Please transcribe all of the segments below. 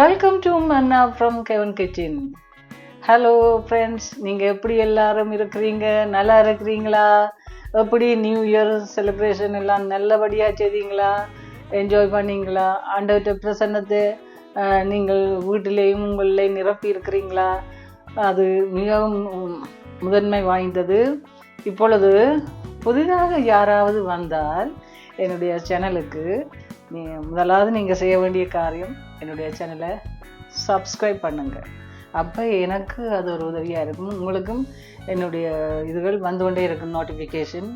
Welcome to manna from heaven kitchen hello friends நீங்கள் எப்படி எல்லாரும் இருக்கிறீங்க? நல்லா இருக்கிறீங்களா? எப்படி நியூ இயர் செலிப்ரேஷன் எல்லாம் நல்லபடியாக செய்தீங்களா? என்ஜாய் பண்ணீங்களா? ஆண்டவற்ற பிரசன்னத்தை நீங்கள் வீட்டிலேயும் உங்களே நிரப்பி இருக்கிறீங்களா? அது மிகவும் முதன்மை வாய்ந்தது. இப்பொழுது புதிதாக யாராவது வந்தால் என்னுடைய சேனலுக்கு நீ முதலாவது நீங்கள் செய்ய வேண்டிய காரியம் என்னுடைய சேனலை சப்ஸ்கிரைப் பண்ணுங்கள் அப்போ எனக்கு அது ஒரு உதவியாக இருக்கும். உங்களுக்கும் என்னுடைய இதுகள் வந்து கொண்டே இருக்கும் நோட்டிஃபிகேஷன்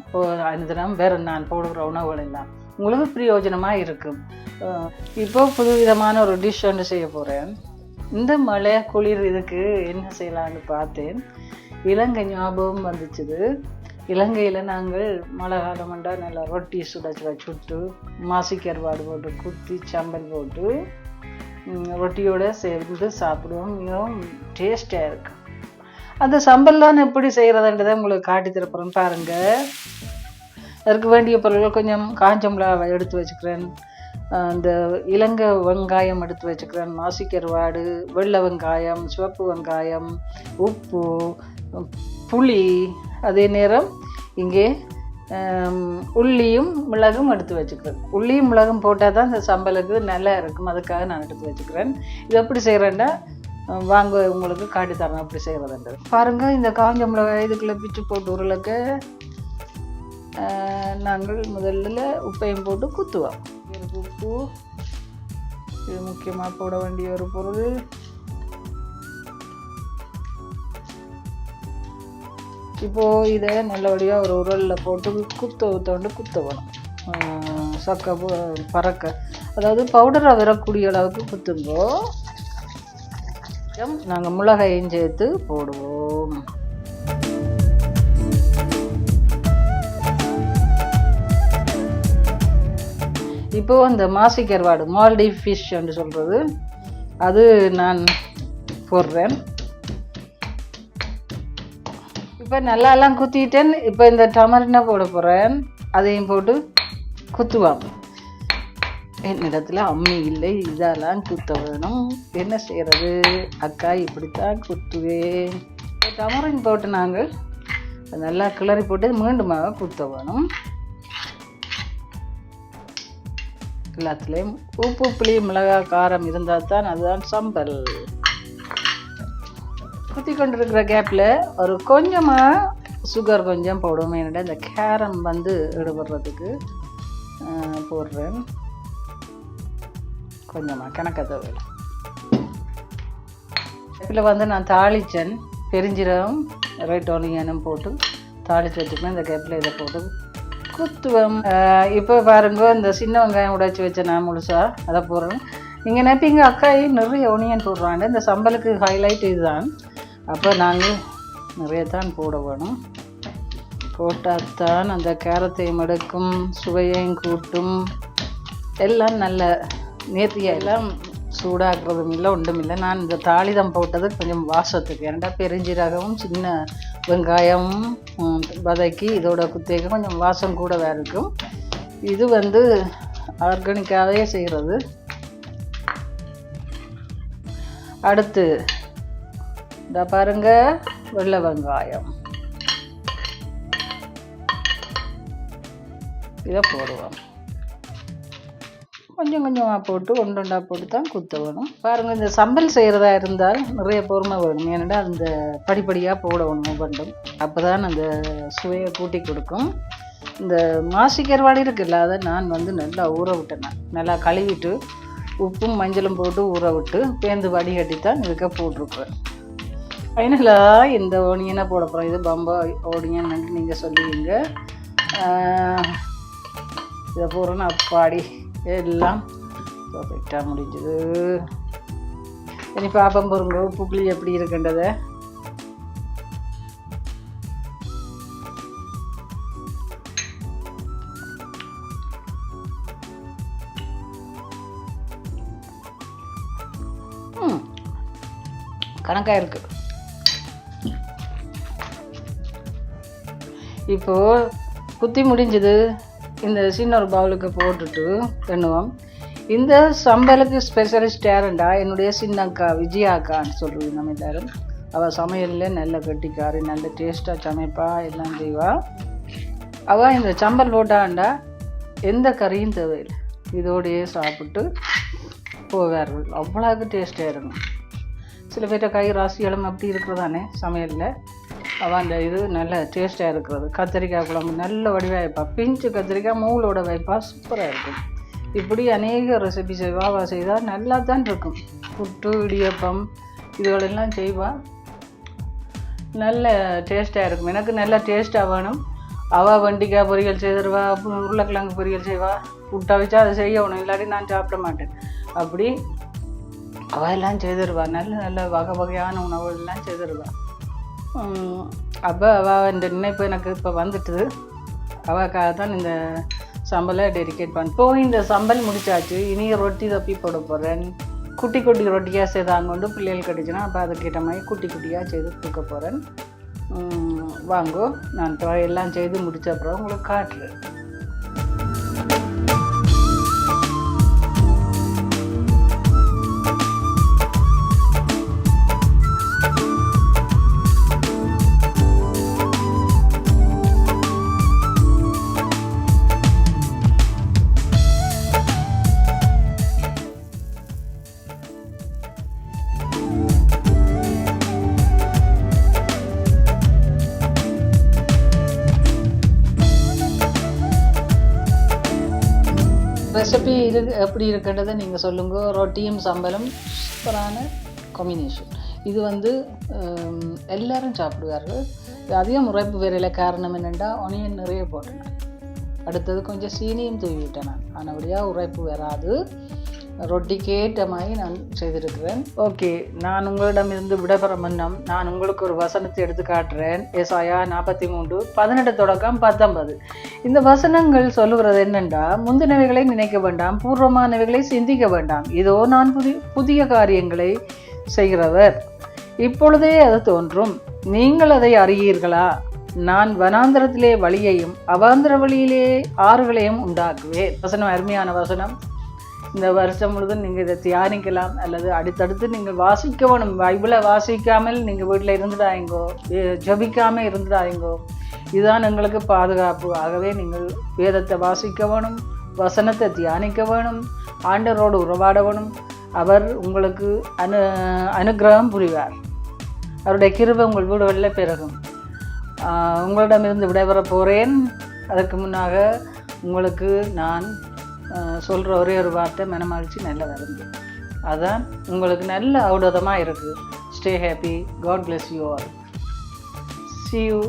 அந்த தினம் வேறு நான் போடுகிற உணவுகள் எல்லாம் உங்களுக்கு பிரயோஜனமாக இருக்கும். இப்போ புது விதமான ஒரு டிஷ் ஒன்று செய்ய போகிறேன் இந்த மழை குளிர் இதுக்கு என்ன செய்யலாம்னு பார்த்தேன். இலங்கை ஞாபகம் வந்துச்சுது. இலங்கையில் நாங்கள் மழை காலம் வந்தால் நல்லா ரொட்டி சுட சுட்டு மாசி கருவாடு போட்டு குத்தி சம்பல் போட்டு ரொட்டியோடு சேர்ந்து சாப்பிடுவோம். மிகவும் டேஸ்டாக இருக்கும். அந்த சம்பல்லாம் எப்படி செய்கிறதுன்றதை உங்களுக்கு காட்டி தரப்போகிறேன் பாருங்கள் அதற்கு வேண்டிய பொருட்கள் கொஞ்சம் காஞ்ச எடுத்து வச்சுக்கிறேன். அந்த இலங்கை வெங்காயம் எடுத்து வச்சுக்கிறேன். மாசிக்கருவாடு வெள்ளை வெங்காயம் சிவப்பு வெங்காயம் உப்பு புளி. அதே நேரம் இங்கே உள்ளியும் மிளகும் எடுத்து வச்சுக்கிறேன். உள்ளியும் மிளகும் போட்டால் தான் இந்த சம்பலுக்கு நல்லா இருக்கும். அதுக்காக நான் எடுத்து வச்சுக்கிறேன். இது எப்படி செய்கிறேன்னா வாங்க உங்களுக்கு காட்டி தரேன் அப்படி செய்கிறதுன்றது பாருங்கள் இந்த காஞ்ச மிளகாய் இதுக்குள்ளே பிச்சு போட்டு உருளைக்க நாங்கள் முதல்ல உப்பையும் போட்டு குத்துவோம் உப்பு இது முக்கியமாக போட வேண்டிய ஒரு பொருள் இப்போது இதை நல்லபடியாக ஒரு உரலில் போட்டு குத்த ஊற்றோண்டு குத்த வேணும் சக்கை பறக்க அதாவது பவுடராக வரக்கூடிய அளவுக்கு குத்துங்கோ நாங்கள் மிளகாயும் சேர்த்து போடுவோம் இப்போ அந்த மாசி கருவாடு மால்டி ஃபிஷ் என்று சொல்கிறது அது நான் போடுறேன். இப்போ நல்லாலாம் குத்திட்டேன். இப்போ இந்த டமரினை போட போகிறேன் அதையும் போட்டு குத்துவான் என்னிடத்துல அம்மி இல்லை இதெல்லாம் குத்த வேணும். என்ன செய்கிறது அக்கா இப்படித்தான் குத்துவேன். டமரின் போட்டு நாங்கள் நல்லா கிளறி போட்டு மீண்டுமாக குத்த வேணும். எல்லாத்துலேயும் உப்பு புளி மிளகாய் காரம் இருந்தால் தான் அதுதான் சம்பல். ஊற்றி கொண்டிருக்கிற கேப்பில் ஒரு கொஞ்சமாக சுகர் கொஞ்சம் போடுவோம். என்னடா இந்த கேரம் வந்து ஈடுபடுறதுக்கு போடுறேன். கொஞ்சமாக கணக்கத்தை வேணும் கேப்பில் வந்து நான் தாளிச்சன். பெருஞ்சீரகம் ரெட் ஒனியனும் போட்டு தாளித்து வச்சுக்கணும் இந்த கேப்பில் இதை போட்டு குத்துவேன் இப்போ பாருங்க இந்த சின்ன வெங்காயம் உடைச்சி வச்சேன் நான் முழுசா அதை போடுறேன். நீங்கள் நினைப்பீங்க அக்காயும் நிறைய ஒனியன் போடுறாங்க. இந்த சம்பளுக்கு ஹைலைட் இதுதான். அப்போ நாங்கள் நிறைய தான் போட வேணும். போட்டால் தான் அந்த கேரத்தையும் மடுக்கும் சுவையையும் கூட்டும். எல்லாம் நல்ல நேர்த்தியாக எல்லாம் சூடாக்குறதும் இல்லை ஒன்றும் இல்லை நான் இந்த தாளிதம் போட்டது கொஞ்சம் வாசத்துக்கு. ஏன்டா பெருஞ்சீரகமும் சின்ன வெங்காயமும் வதக்கி இதோட குத்தேக்க கொஞ்சம் வாசம் கூட இருக்கும். இது வந்து ஆர்கானிக்காகவே செய்கிறது அடுத்து இந்த பாருங்க வெள்ளை வெங்காயம். இதை போடுவோம். கொஞ்சம் கொஞ்சமாக போட்டு ஒன்று ஒன்றா போட்டு தான் குத்த வேணும் பாருங்கள் இந்த சம்பல் செய்கிறதா இருந்தால் நிறைய பொறுமை வேணும் ஏன்னா அந்த படிப்படியாக போட வேணும் ஒவ்வொன்றும் அப்போ தான் அந்த சுவையை கூட்டி கொடுக்கும். இந்த மாசி கருவாடு இருக்குல்ல அதை நான் வந்து நல்லா ஊற விட்டேன். நல்லா கழுவிட்டு உப்பும் மஞ்சளும் போட்டு ஊற விட்டு பேந்து வடிகட்டி தான் இதுக்க போட்டிருக்குறேன். ஃபைனலாக இந்த ஓனியனை போட போகிறோம் இது பம்பாய் ஓனியன் நீங்கள் சொல்லுவீங்க. இதை போகிறோன்னு அப்பாடி. எல்லாம் பர்ஃபெக்டாக முடிஞ்சது. இனி பாப்பம் பொருங்க உப்பு எப்படி இருக்குன்றதை. கணக்காக இருக்கு. இப்போ குத்தி முடிஞ்சது. இந்த சின்ன ஒரு பவுலுக்கு போட்டுட்டு பண்ணுவோம் இந்த சம்பலுக்கு ஸ்பெஷலிஸ்ட் யாருண்டா? என்னுடைய சின்ன அக்கா விஜயா அக்கான்னு சொல்லுவோம் நம்ம எல்லாரும். அவள் சமையலில் நல்ல கட்டிக்காரு நல்ல டேஸ்ட்டாக சமைப்பா எல்லாம் செய்வா. அவள் இந்த சம்பல் போட்டாண்டா எந்த கறியும் தேவையில்லை. இதோடையே சாப்பிட்டு போவார்கள். அவ்வளோக்கு டேஸ்ட்டாக இருக்கும். சில பேர்கிட்ட கை ராசிகளும் அப்படி இருக்கிறதானே சமையலில். அந்த இது நல்ல டேஸ்ட்டாக இருக்கிறது. கத்திரிக்காய் குழம்பு நல்ல வடிவாக வைப்பா பிஞ்சு கத்திரிக்காய் மூளோட வைப்பா. சூப்பராக இருக்கும். இப்படி அநேக ரெசிபி செய்வாள் அவள் செய்தால் நல்லா தான் இருக்கும். புட்டு இடியப்பம் இதுகளெல்லாம் செய்வாள் நல்ல டேஸ்ட்டாக இருக்கும். எனக்கு நல்ல டேஸ்ட்டாக வேணும். அவள் வெண்டிக்காய் பொரியல் செய்திருவா உருளைக்கிழங்கு பொரியல் செய்வா. புட்டை வச்சா அதை செய்யணும் இல்லாட்டி நான் சாப்பிட மாட்டேன். அப்படி அவள் எல்லாம் செய்திருவா. நல்ல நல்ல வகை வகையான உணவுகள் எல்லாம் அப்போ அவள் இந்த நினைப்பு எனக்கு இப்போ வந்துட்டுது அவளுக்காக தான் இந்த சம்பளை டெடிகேட் பண்ண போய் இந்த சம்பல் முடிச்சாச்சு. இனி ரொட்டி தப்பி போட போகிறேன் குட்டி குட்டி ரொட்டியாக செய்தாங்க கொண்டு பிள்ளைகள் கிடைச்சுன்னா அப்போ அதுக்கேற்ற மாதிரி குட்டி குட்டியாக செய்து கொடுக்க போகிறேன் வாங்கோ. நான் எல்லாம் செய்து முடித்த அப்புறம் உங்களுக்கு காட்டுறேன். ரெசிபி இரு எப்படி இருக்குன்றதை நீங்கள் சொல்லுங்கள் ரொட்டியும் சம்பலும் சூப்பரான காம்பினேஷன் இது வந்து எல்லாரும் சாப்பிடுவார்கள். அதிகம் உரைப்பு வேறையில காரணம் என்னென்னா ஒனியன் நிறைய போட்டுருங்க அடுத்தது கொஞ்சம் சீனியும் தூவி விட்டேன் நான் ஆனபடியாக உரைப்பு வராது ரொட்டிக்கு ஏற்ற மாதிரி நான் செய்திருக்கிறேன் ஓகே நான் உங்களிடமிருந்து விடைபெற முன்னம் நான் உங்களுக்கு ஒரு வசனத்தை எடுத்து காட்டுறேன் ஏசாயா நாற்பத்தி மூன்று பதினெட்டு தொடக்கம் பத்தொன்பது இந்த வசனங்கள் சொல்லுகிறது என்னென்றா முந்தினவைகளை நினைக்க வேண்டாம் பூர்வமானவைகளை சிந்திக்க வேண்டாம் இதோ நான் புதிய புதிய காரியங்களை செய்கிறவர் இப்பொழுதே அது தோன்றும் நீங்கள் அதை அறியீர்களா நான் வனாந்திரத்திலே வழியையும் அவாந்திர வழியிலே ஆறுகளையும் உண்டாக்குவேன். வசனம் அருமையான வசனம். இந்த வருஷம் முழுதும் நீங்கள் இதை தியானிக்கலாம் அல்லது அடுத்தடுத்து நீங்கள் வாசிக்க வேணும் பைபிளை வாசிக்காமல் நீங்கள் வீட்டில் இருந்துடாயங்கோ ஜபிக்காமல் ஜெபிக்காம இருந்துடாயங்கோ இதுதான் எங்களுக்கு பாதுகாப்பு. ஆகவே நீங்கள் வேதத்தை வாசிக்க வேணும் வசனத்தை தியானிக்க வேணும் ஆண்டவரோடு உறவாட வேணும் அவர் உங்களுக்கு அனு அனுக்கிரகம் புரிவார். அவருடைய கிருபை உங்கள் வீடுகளில் பிறகும் உங்களிடமிருந்து விடைபெற போகிறேன் அதற்கு முன்னாக உங்களுக்கு நான் சொல்கிற ஒரே ஒரு வார்த்தை மனமகிழ்ச்சி நல்ல வருது அதான் உங்களுக்கு நல்ல அவுடதமாக இருக்குது stay happy God bless you all see you